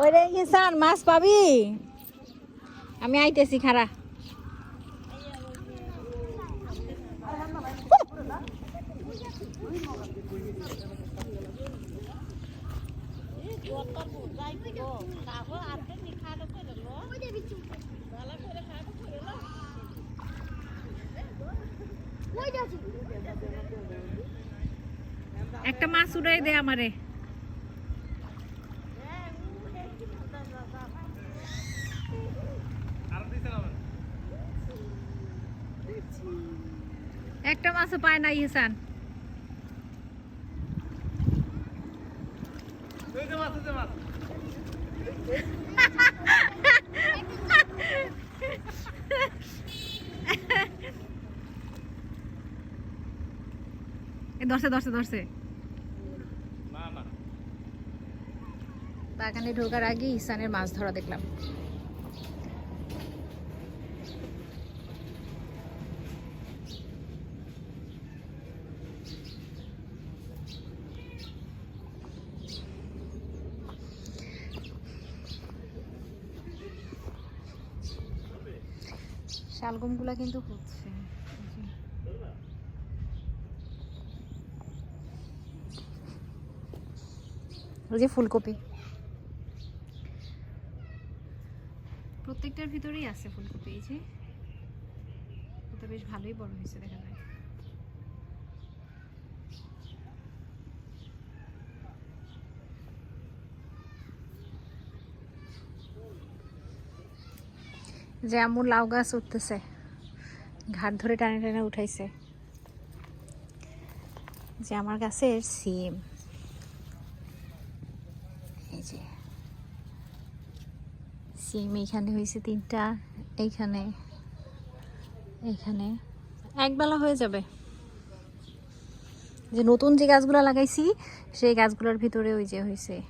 ওরে ইসান মাছ পাবি? আমি আইতেছি খারা একটা মাছ উড়াই দে আমারে। একটা মাছও পায় না ইহসান। এ ধরছে ধরছে ধরছে। বাগানে ঢোকার আগে ইসানের মাছ ধরা দেখলাম। শালগমগুলা কিন্তু হচ্ছে। ওই যে ফুলকপি। প্রত্যেকটার ভিতরেই আছে ফুলকপি, এই যে। ওটা বেশ ভালোই বড় হয়েছে, দেখা যায়। যে আমু লাউ গাছ উঠতেছে। ঘাট ধরে টানে টানে উঠাইছে। যে আমার গাছের সিম। এই যে। সিম এইখানে হয়েছে তিনটা, এইখানে এইখানে। একবেলা হয়ে যাবে। যে নতুন যে গাছগুলো লাগাইছি, সেই গাছগুলোর ভিতরে ওই যে হয়েছে।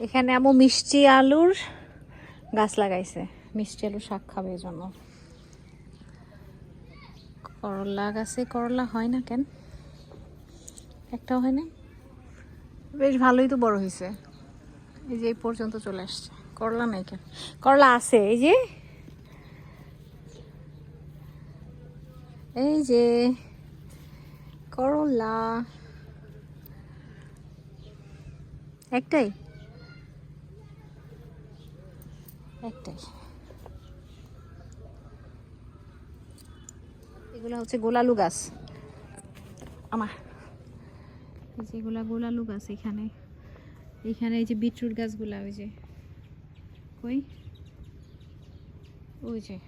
এখানে আমু মিষ্টি আলুর গাছ লাগাইছে। মিষ্টি আলুর শাক খাবে এই জন্য। করলা গাছে করলা হয় না কেন? একটাও হয় না বেশ ভালোই তো বড় হয়েছে এই যে এই পর্যন্ত চলে আসছে। করলা নাই কেন? করলা আছে, এই যে। এই যে করলা। একটাই? একটাই এগুলো হচ্ছে গোলালু গাছ। আমার। এই যে এগুলা গোলালু গাছ এখানে। এখানে এই যে বিটরুট গাছগুলা, ওই যে। কই? ওই যে।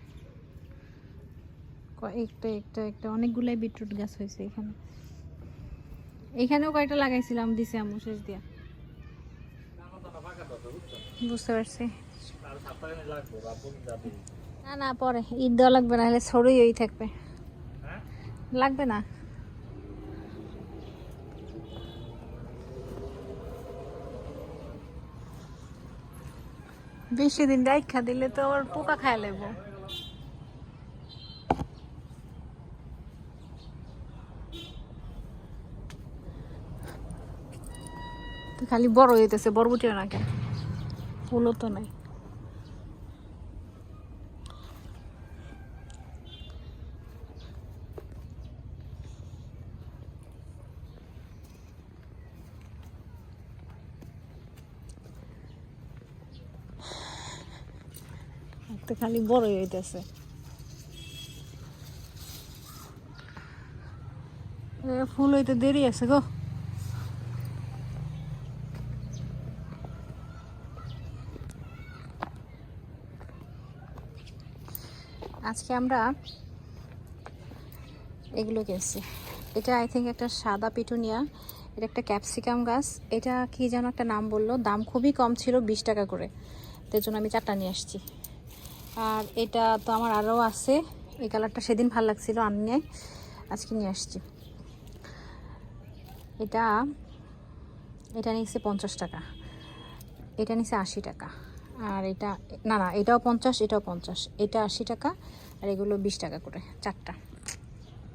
একটা একটা একটা, অনেকগুলাই বিটরুট গাছ হয়েছে এখানে। এখানেও কয়েকটা লাগাইছিলাম, দিছে আমু শেষ দিয়া। বুঝতে পারছি। না না পরে। ঈদ দেওয়া লাগবে না হলে সরই ওই থাকবে। লাগবে না। বেশি দিন রাইখা দিলে তো আবার পোকা খায় লেব। খালি বড় হইতেছে বরবটিও না কেন? ফুলও তো নাই। তো খালি বড়ই হইতেছে। ফুল হইতে দেরি আছে গো। আজকে আমরা এগুলো কিনছি। এটা আই থিঙ্ক একটা সাদা পিটুনিয়া, এটা একটা ক্যাপসিকাম গাছ। এটা কি যেন একটা নাম বলল? দাম খুবই কম ছিল, বিশ টাকা করে। তাই জন্য আমি চারটা নিয়ে আসছি। আর এটা তো আমার আরও আছে। এই কালারটা সেদিন ভালো লাগছিল আমি আজকে নিয়ে আসছি। এটা এটা নিয়েছে পঞ্চাশ টাকা। এটা নিয়েছে আশি টাকা। আর এটা, না না, এটাও পঞ্চাশ এটাও পঞ্চাশ। এটা আশি টাকা, আর এগুলো বিশ টাকা করে, চারটা।